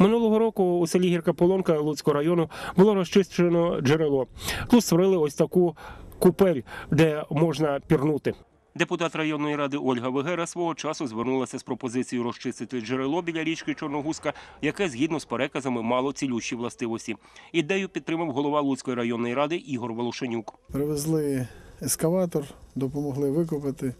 Минулого року у селі Гірка Полонка Луцького району було розчищено джерело. Тут створили ось таку купель, де можна пірнути. Депутат районної ради Ольга Вегера свого часу звернулася з пропозицією розчистити джерело біля річки Чорногузка, яке згідно з переказами мало цілющі властивості. Ідею підтримав голова Луцької районної ради Ігор Волошенюк. Привезли ескаватор, допомогли викопати.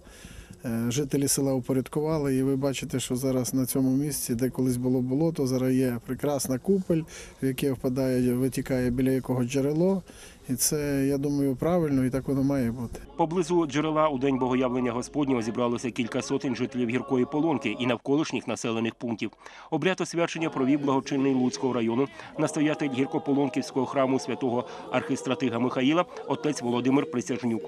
Е, Жителі села упорядкували, і ви бачите, що зараз на цьому місці, де колись було болото, зараз є прекрасна купель, в яке впадає, витікає біля якого джерело. І це, я думаю, правильно, і так воно має бути. Поблизу джерела у день богоявлення Господнього зібралося кілька сотень жителів гіркої полонки і навколишніх населених пунктів. Обряд освячення провів благочинний Луцького району, настоятель гіркополонківського храму святого архистратига Михаїла, отець Володимир Присяжнюк.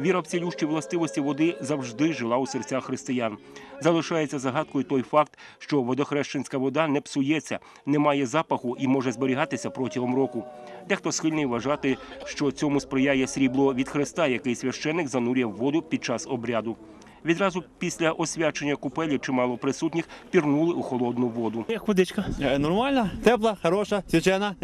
Віра в цілющі властивості води завжди жила у серцях християн. Залишається загадкою той факт, що водохрещенська вода не псується, не має запаху і може зберігатися протягом року. Дехто схильний вважати, що цьому сприяє срібло від хреста, який священик занурює в воду під час обряду. Відразу після освячення купелі чимало присутніх пірнули у холодну воду. Як водичка? Е, Нормальна, тепла, хороша, свячена.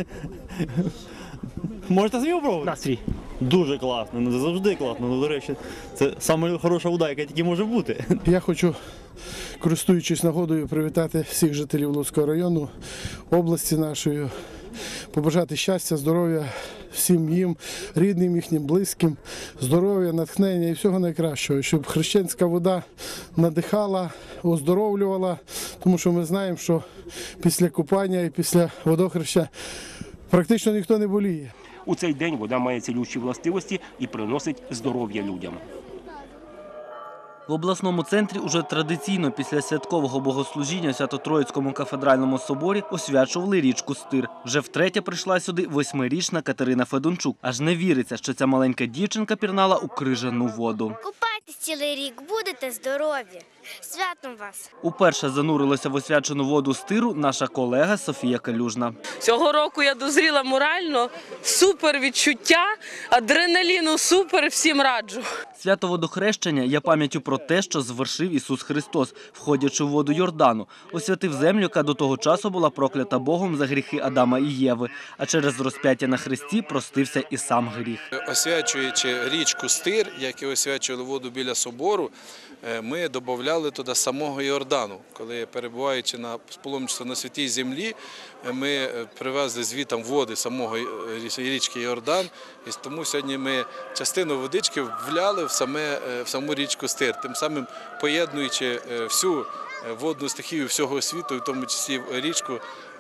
Можете самі попробувати? Настрій. Дуже класно, ну завжди класно. Ну, до речі, це саме вода, яка тільки може бути. Я хочу, користуючись нагодою, привітати всіх жителів Луцького району, області нашої, побажати щастя, здоров'я всім їм, рідним, їхнім близьким, здоров'я, натхнення і всього найкращого, щоб хрещенська вода надихала, оздоровлювала, тому що ми знаємо, що після купання і після водохреща практично ніхто не боліє. У цей день вода має цілющі властивості і приносить здоров'я людям. В обласному центрі уже традиційно після святкового богослужіння в Свято-Троїцькому кафедральному соборі освячували річку Стир. Вже втретє прийшла сюди восьмирічна Катерина Федунчук. Аж не віриться, що ця маленька дівчинка пірнала у крижану воду. Купайтесь цілий рік, будете здорові. Святом вас! Уперше занурилася в освячену воду стиру наша колега Софія Калюжна. Цього року я дозріла морально, супер відчуття, адреналіну супер, всім раджу. Свято водохрещення є пам'яттю про те, що звершив Ісус Христос, входячи в воду Йордану, освятив землю, яка до того часу була проклята Богом за гріхи Адама і Єви, а через розп'яття на хресті простився і сам гріх. Освячуючи річку Стир, як і освячували воду біля собору, ми додавали туди самого Йордану. Коли перебуваючи на паломництво на святій землі, е, ми е, привезли звітом води самого е, річки Йордан. І тому сьогодні ми частину водички вляли в, саме, е, в саму річку Стир, тим самим поєднуючи е, всю е, водну стихію всього світу, в тому числі річку,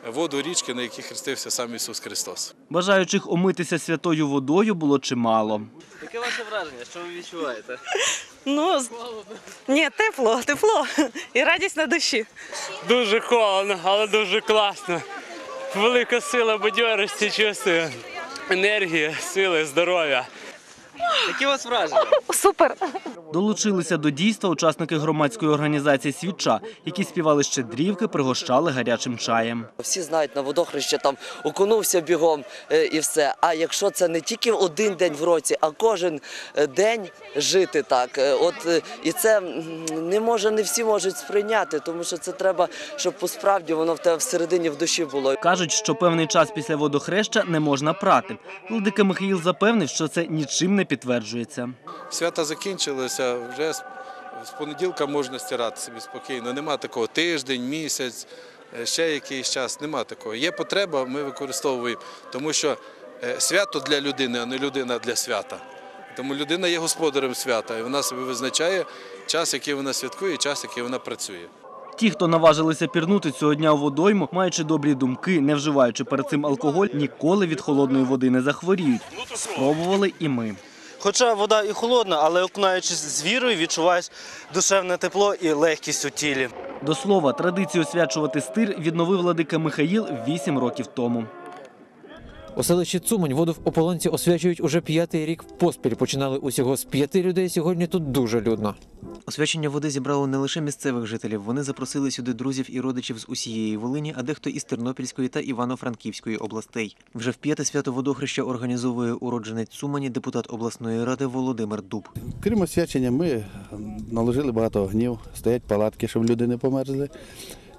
е, воду річки, на якій хрестився сам Ісус Христос. Бажаючих омитися святою водою було чимало. Яке ваше враження? Що ви відчуваєте? Ну, з- ні, тепло, тепло і радість на душі. Дуже холодно, але дуже класно. Велика сила бадьорості, чувствую. Енергії, сили, здоров'я. Які у вас враження? Супер! Долучилися до дійства учасники громадської організації Свіча, які співали щедрівки, пригощали гарячим чаєм. Всі знають на водохреще там окунувся бігом е, і все. А якщо це не тільки один день в році, а кожен е, день жити так, е, от і це не може, не всі можуть сприйняти, тому що це треба, щоб посправді воно в тебе всередині в душі було. Кажуть, що певний час після водохреща не можна прати. Владика Михаїл запевнив, що це нічим не підтверджується. Свята закінчилися, вже з, понеділка можна стирати собі спокійно. Нема такого тиждень, місяць, е, ще якийсь час. Нема такого. Є потреба, ми використовуємо, тому що е, свято для людини, а не людина для свята. Тому людина є господарем свята, і вона собі визначає час, який вона святкує, і час, який вона працює. Ті, хто наважилися пірнути цього дня у водойму, маючи добрі думки, не вживаючи перед цим алкоголь, ніколи від холодної води не захворіють. Спробували і ми. Хоча вода і холодна, але окунаючись з вірою, відчуваєш душевне тепло і легкість у тілі. До слова, традицію освячувати стир відновив владика Михаїл вісім років тому. У селищі Цумань воду в ополонці освячують уже п'ятий рік поспіль. Починали усього з п'яти людей. Сьогодні тут дуже людно. Освячення води зібрало не лише місцевих жителів. Вони запросили сюди друзів і родичів з усієї Волині, а дехто із Тернопільської та Івано-Франківської областей. Вже вп'яте свято водохреща організовує уродженець Цумані, депутат обласної ради Володимир Дуб. Крім освячення, ми наложили багато огнів, стоять палатки, щоб люди не померзли.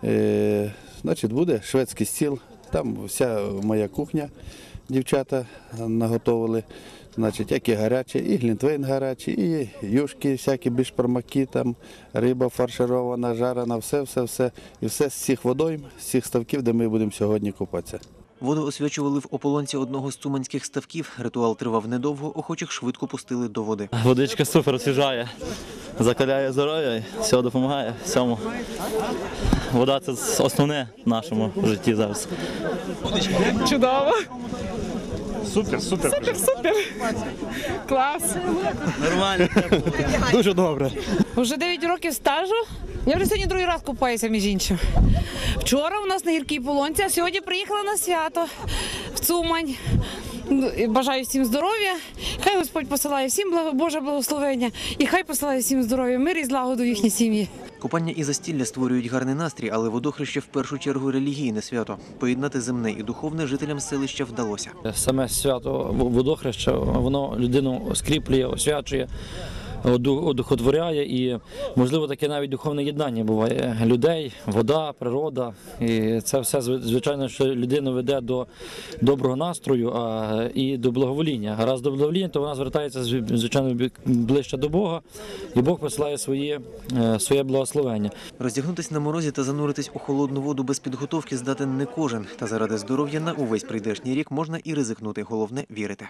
Е, значить, буде шведський стіл, там вся моя кухня, дівчата наготовили. Значить, як і гаряче, і глінтвейн гарячий, і юшки, всякі бішпармаки, там, риба фарширована, жарена, все, все, все. І все з цих водойм, з цих ставків, де ми будемо сьогодні купатися. Воду освячували в ополонці одного з цуманських ставків. Ритуал тривав недовго, охочих швидко пустили до води. Водичка супер освіжає, закаляє здоров'я, все допомагає всьому. Вода це основне в нашому житті зараз. Чудово. Супер, супер. Супер, супер. Клас. Нормально. Дуже добре. Уже 9 років стажу. Я вже сьогодні другий раз купаюся, між іншим. Вчора у нас на гіркій полонці, а сьогодні приїхала на свято в Цумань. Ну, Бажаю всім здоров'я. Хай Господь посилає всім благо- Боже благословення. І хай посилає всім здоров'я, мир і злагоду в їхній сім'ї. Купання і застілля створюють гарний настрій, але водохреще в першу чергу релігійне свято. Поєднати земне і духовне жителям селища вдалося. Саме свято водохреща, воно людину скріплює, освячує, одухотворяє і, можливо, таке навіть духовне єднання буває людей, вода, природа. І це все, звичайно, що людину веде до доброго настрою а, і до благовоління. А раз до благовоління, то вона звертається звичайно ближче до Бога, і Бог посилає своє, е, своє благословення. Роздягнутись на морозі та зануритись у холодну воду без підготовки здатен не кожен. Та заради здоров'я на увесь прийдешній рік можна і ризикнути. Головне вірити.